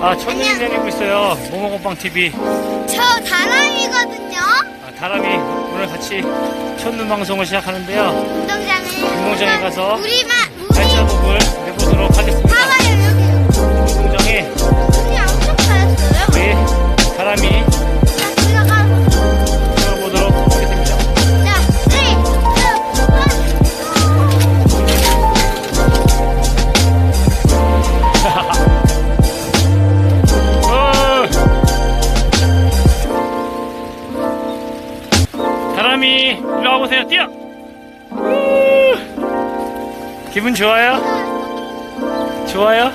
아, 첫눈이 내리고 있어요. 모모건빵 TV. 저 다람이거든요. 아, 다람이 오늘 같이 첫눈 방송을 시작하는데요. 운동장에. 운동장에 가서 우리만 우리 발자국을 내보도록 하겠습니다. 바람이 이리 와보세요 뛰어 기분 좋아요? 좋아요?